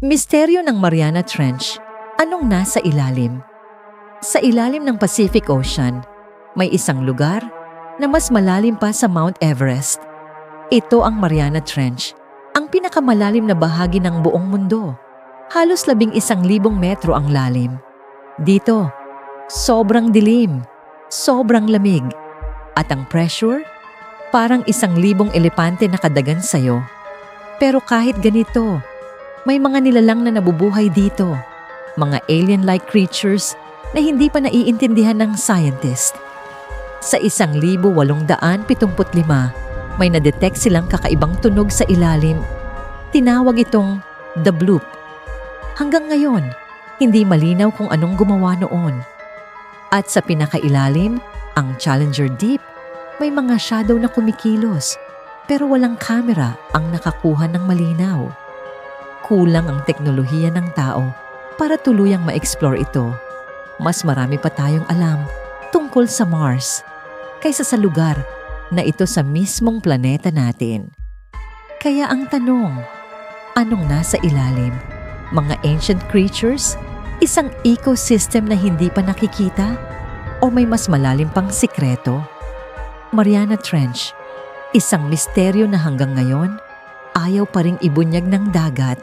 Misteryo ng Mariana Trench. Anong nasa ilalim? Sa ilalim ng Pacific Ocean, may isang lugar na mas malalim pa sa Mount Everest. Ito ang Mariana Trench, ang pinakamalalim na bahagi ng buong mundo. Halos labing isang libong metro ang lalim. Dito, sobrang dilim, sobrang lamig, at ang pressure, parang isang libong elepante na kadagan sa'yo. Pero kahit ganito, may mga nilalang na nabubuhay dito. Mga alien-like creatures na hindi pa naiintindihan ng scientist. Sa isang libo walong daan pitumput lima, may nadetect silang kakaibang tunog sa ilalim. Tinawag itong The Bloop. Hanggang ngayon, hindi malinaw kung anong gumawa noon. At sa pinakailalim, ang Challenger Deep, may mga shadow na kumikilos pero walang kamera ang nakakuha ng malinaw kulang ang teknolohiya ng tao para tuluyang ma-explore ito. Mas marami pa tayong alam tungkol sa Mars kaysa sa lugar na ito sa mismong planeta natin. Kaya ang tanong, anong nasa ilalim? Mga ancient creatures? Isang ecosystem na hindi pa nakikita? O may mas malalim pang sikreto? Mariana Trench, isang misteryo na hanggang ngayon ayaw pa ring ibunyag ng dagat